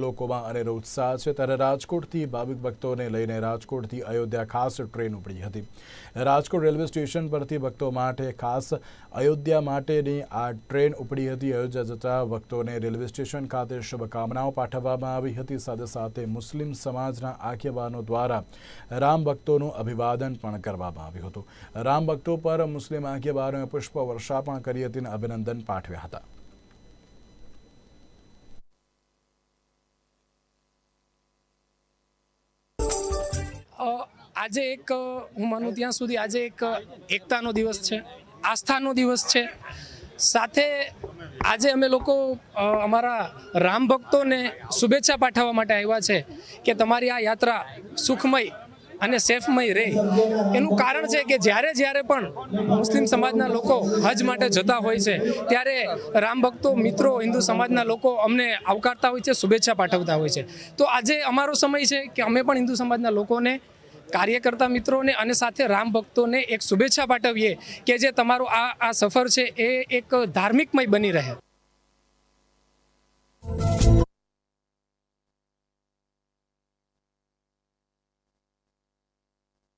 લોકોમાં અનેરો ઉત્સાહ છે. ત્યારે રાજકોટથી ભાવિક ભક્તોને લઈને રાજકોટથી અયોધ્યા ખાસ ટ્રેન ઉપડી હતી. રાજકોટ રેલવે સ્ટેશન પરથી ભક્તો માટે ખાસ અયોધ્યા માટેની આ ટ્રેન ઉપડી હતી. અયોધ્યા જતા ભક્તોને રેલવે સ્ટેશન ખાતે શુભકામનાઓ પાઠવવામાં આવી હતી. સાથે સાથે મુસ્લિમ સમાજના આગેવાનો દ્વારા રામ ભક્તોનું અભિવાદન પણ કરવામાં આવ્યું હતું. રામ ભક્તો પર મુસ્લિમ આગેવાનોએ પુષ્પ વર્ષા પણ કરી હતી અને અભિનંદન પાઠવ્યા હતા. આજે એક હું માનું ત્યાં સુધી આજે એક એકતાનો દિવસ છે, આસ્થાનો દિવસ છે. સાથે આજે અમે લોકો અમારા રામ ભક્તોને શુભેચ્છા પાઠવવા માટે આવ્યા છે કે તમારી આ યાત્રા સુખમય અને સેફમય રહે. એનું કારણ છે કે જ્યારે જ્યારે પણ મુસ્લિમ સમાજના લોકો હજ માટે જતા હોય છે, ત્યારે રામ ભક્તો, મિત્રો, હિન્દુ સમાજના લોકો અમને આવકારતા હોય છે, શુભેચ્છા પાઠવતા હોય છે. તો આજે અમારો સમય છે કે અમે પણ હિન્દુ સમાજના લોકોને, કાર્યકર્તા મિત્રોને અને સાથે રામ ભક્તોને એક શુભેચ્છા પાઠવીએ કે જે તમારો આ આ સફર છે એ એક ધાર્મિકમય બની રહે.